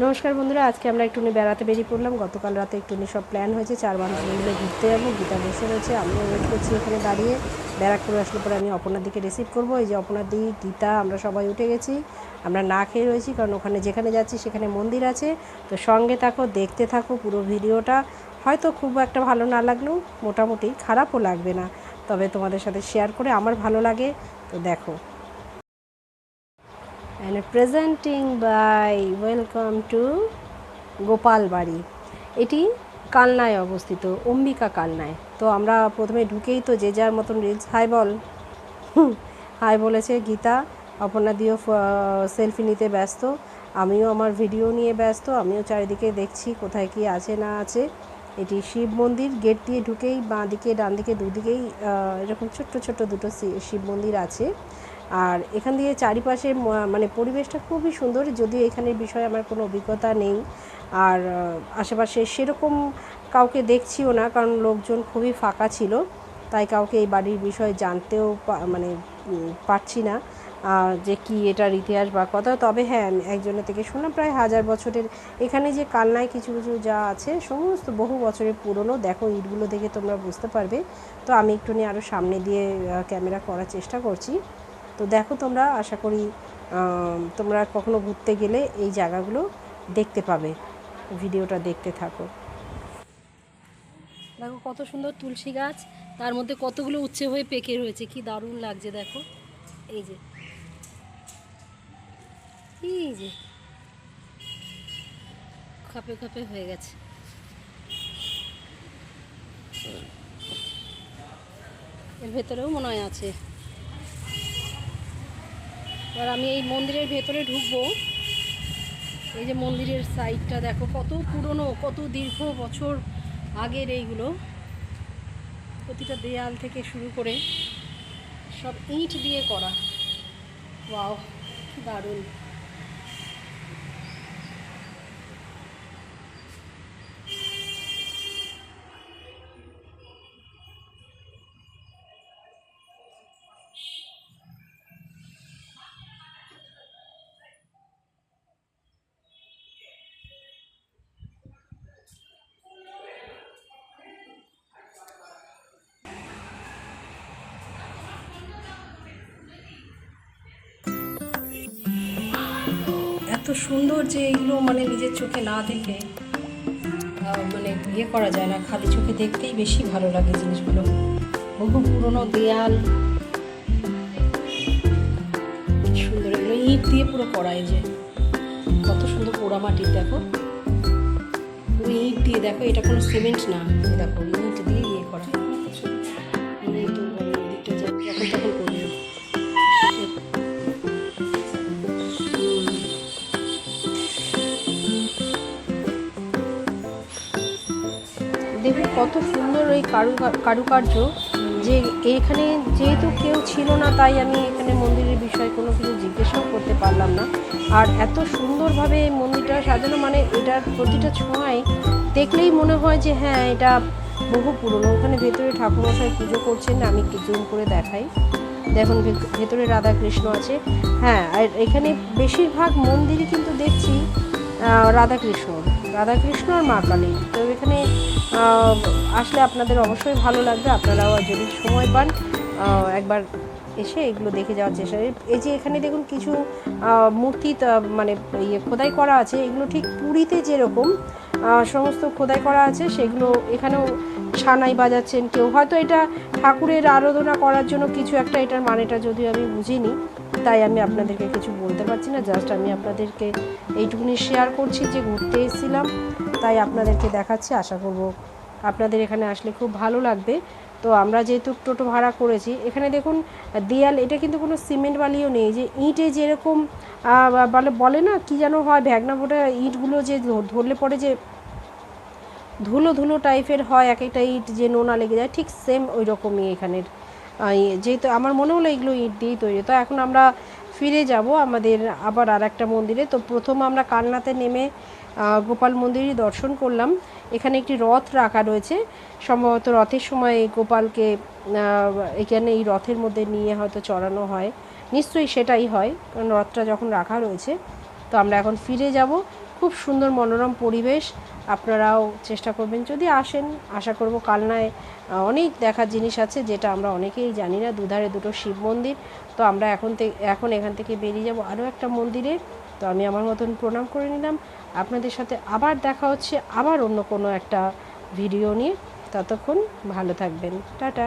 নমস্কার বন্ধুরা, আজকে আমরা একটুখানি বেড়াতে বেরিয়ে পড়লাম। গতকাল রাতে একটুখানি সব প্ল্যান হয়েছে, চার বান্ধবী মিলে ঘুরতে যাব, গীতা বসে রয়েছে, আমিও ওয়েট করছি এখানে দাঁড়িয়ে। ব্যারাকপুর আসলে পরে আমি অপনার দিকে রিসিভ করব। এই যে অপনার দি গীতা, আমরা সবাই উঠে গেছি। আমরা না খেয়ে রয়েছি, কারণ ওখানে যেখানে যাচ্ছি সেখানে মন্দির আছে। তো সঙ্গে থাকো, দেখতে থাকো পুরো ভিডিওটা। হয়তো খুব একটা ভালো না লাগলেও মোটামুটি খারাপও লাগবে না। তবে তোমাদের সাথে শেয়ার করে আমার ভালো লাগে। তো দেখো। And presenting by, welcome to Gopal বাড়ি এটি কালনায় অবস্থিত, অম্বিকা কালনায়। তো আমরা প্রথমে ঢুকেই তো যে যার মতন রিলস হাই বল। হাই বলেছে, গীতা, অপর্ণা দিও সেলফি নিতে ব্যস্ত। আমিও আমার ভিডিও নিয়ে ব্যস্ত। আমিও চারিদিকে দেখছি কোথায় কি আছে না আছে। এটি শিব মন্দির গেট দিয়ে ঢুকেই বাঁ দিকে, ডান দিকে, দুদিকেই এরকম ছোট্ট ছোট্ট দুটো শিব মন্দির আছে। আর এখান দিয়ে চারিপাশে মানে পরিবেশটা খুবই সুন্দর, যদিও এখানের বিষয়ে আমার কোনো অভিজ্ঞতা নেই। আর আশেপাশে সেরকম কাউকে দেখছিও না, কারণ লোকজন খুবই ফাঁকা ছিল, তাই কাউকে এই বাড়ির বিষয়ে জানতেও মানে পারছি না যে কি এটার ইতিহাস বা কথা। তবে হ্যাঁ একজনের থেকে শুনলাম, প্রায় হাজার বছরের এখানে যে কালনায় কিছু কিছু যা আছে, সমস্ত বহু বছরের পুরনো, দেখো ইটগুলো দেখে তোমরা বুঝতে পারবে। তো আমি একটু নিয়ে আরও সামনে দিয়ে ক্যামেরা করার চেষ্টা করছি। তো দেখো তোমরা, আশা করি তোমরা কখনো ঘুরতে গেলে এই জায়গাগুলো দেখতে পাবে। ভিডিওটা দেখতে থাকো। দেখো কত সুন্দর তুলসী গাছ, তার মধ্যে কতগুলো উচ্ছে হয়ে পেকে রয়েছে, কি দারুণ লাগছে দেখো। এই যে। এই যে। খাপে খাপে হয়ে গেছে। এর ভেতরেও মনে হয় আছে। এবার আমি এই মন্দিরের ভেতরে ঢুকবো। এই যে মন্দিরের সাইডটা দেখো, কত পুরনো, কত দীর্ঘ বছর আগের এইগুলো। প্রতিটা দেয়াল থেকে শুরু করে সব ইট দিয়ে করা। ওয়াও দারুণ। সুন্দর যে এগুলো মানে নিজের চোখে না দেখে মানে ইয়ে করা যায় না, খালি চোখে দেখতেই বেশি ভালো লাগে জিনিসগুলো। বহু পুরনো দেয়াল। সুন্দর এগুলো ইট দিয়ে পুরো করা এই যে। কত সুন্দর পোড়ামাটির দেখো। ইট দিয়ে, দেখো, এটা কোনো সিমেন্ট না, দেখো, ইট দেখুন, কত সুন্দর কারু কারুকার্য যে এখানে যেহেতু কেউ ছিল না, তাই আমি এখানে মন্দিরের বিষয়ে কোনো কিছু জিজ্ঞাসাও করতে পারলাম না। আর এত সুন্দরভাবে এই মন্দিরটা সাজানো মানে এটার প্রতিটা ছোঁয়ায় দেখলেই মনে হয় যে হ্যাঁ এটা বহু পুরনো। ওখানে ভেতরে ঠাকুরমশাই পুজো করছেন, আমি জুম করে দেখাই। দেখুন ভেতরে রাধা কৃষ্ণ আছে। হ্যাঁ আর এখানে বেশিরভাগ মন্দিরই কিন্তু দেখছি রাধাকৃষ্ণ। রাধাকৃষ্ণ আর মা কালী। তো এখানে আসলে আপনাদের অবশ্যই ভালো লাগবে। আপনারাও যদি সময় পান একবার এসে এগুলো দেখে যাওয়ার চেষ্টা এই- যে এখানে দেখুন কিছু মূর্তি মানে ইয়ে খোদাই করা আছে। এগুলো ঠিক পুরীতে যেরকম সমস্ত খোদাই করা আছে, সেগুলো এখানেও সানাই বাজাচ্ছেন কেউ। হয়তো এটা ঠাকুরের আরাধনা করার জন্য কিছু একটা এটার মানেটা যদি আমি বুঝিনি, তাই আমি আপনাদেরকে কিছু বলতে পারছি না। জাস্ট আমি আপনাদেরকে এইটুকুনি শেয়ার করছি যে ঘুরতে এসেছিলাম, তাই আপনাদেরকে দেখাচ্ছি, আশা করব আপনাদের এখানে আসলে খুব ভালো লাগবে। তো আমরা যেহেতু টোটো ভাড়া করেছি এখানে দেখুন দেয়াল এটা কিন্তু কোনো সিমেন্ট বালিও নেই। যে ইঁটে যেরকম বলে বলে না কি যেন হয় ভ্যাগনা বোটা ইঁটগুলো যে ধরলে পরে যে ধুলো ধুলো টাইপের হয় এক একটা ইট যে নোনা লেগে যায় ঠিক সেম ওই রকমই এখানের ইয়ে, যেহেতু আমার মনে হলো এগুলো ইট দিয়েই তৈরি। তো এখন আমরা ফিরে যাব আমাদের আবার আর একটা মন্দিরে। তো প্রথম আমরা কালনাতে নেমে গোপাল মন্দিরই দর্শন করলাম। এখানে একটি রথ রাখা রয়েছে। সম্ভবত রথের সময় গোপালকে এখানে এই রথের মধ্যে নিয়ে হয়তো চড়ানো হয়। নিশ্চয়ই সেটাই হয়, কারণ রথটা যখন রাখা রয়েছে, তো আমরা এখন ফিরে যাব। খুব সুন্দর মনোরম পরিবেশ, আপনারাও চেষ্টা করবেন। যদি আসেন, আশা করব কালনায় অনেক দেখার জিনিস আছে যেটা আমরা অনেকেই জানি না, দুধারে দুটো শিব মন্দির। তো আমরা এখন এখন এখান থেকে বেরিয়ে যাব আরও একটা মন্দিরে। তো আমি আমার মতন প্রণাম করে নিলাম। আপনাদের সাথে আবার দেখা হচ্ছে আবার অন্য কোনো একটা ভিডিও নিয়ে। ততক্ষণ ভালো থাকবেন। টাটা।